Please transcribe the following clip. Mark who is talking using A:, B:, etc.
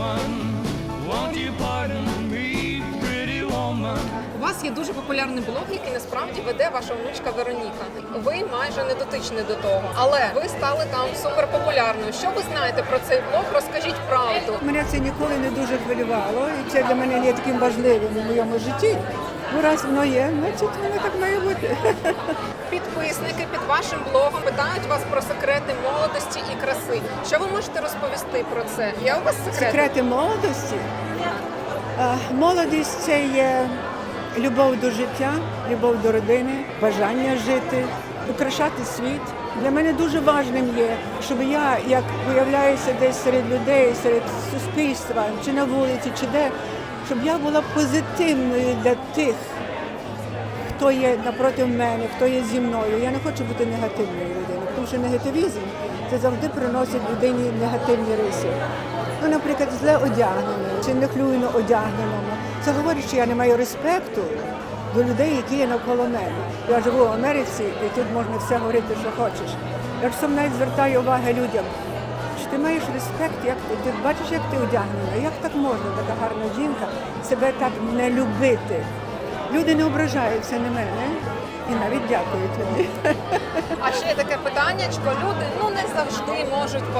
A: woman, won't you pardon me, pretty woman?
B: У вас є дуже популярний блог, який насправді веде ваша внучка Вероніка. Ви майже не дотичні до того, але ви стали там суперпопулярною. Що ви знаєте про цей блог? Розкажіть правду.
C: Мене це ніколи не дуже хвилювало, і це для мене не є таким важливим у моєму житті. Ну, раз воно є, значить воно так має бути.
B: Підписники під вашим блогом питають вас про секрети молодості і краси. Що ви можете розповісти про це? Є у вас секрети?
C: Секрети молодості. А, Молодість це є любов до життя, любов до родини, бажання жити, украшати світ. Для мене дуже важливим є, щоб я, як виявляюся десь серед людей, серед суспільства, чи на вулиці, чи де, щоб я була позитивною для тих, хто є напроти мене, хто є зі мною. Я не хочу бути негативною людиною, тому що негативізм це завжди приносить людині негативні риси. Ну, наприклад, зле одягненою чи нехлюйно одягненому. Це говорить, що я не маю респекту до людей, які є навколо мене. Я живу в Америці, і тут можна все говорити, що хочеш. Я часом навіть звертаю увагу людям, ти маєш респект, як ти, бачиш, як ти одягнена, як так можна, така гарна жінка, себе так не любити. Люди не ображаються на мене і навіть дякують мені.
B: А ще є таке питаннячко. Люди ну не завжди можуть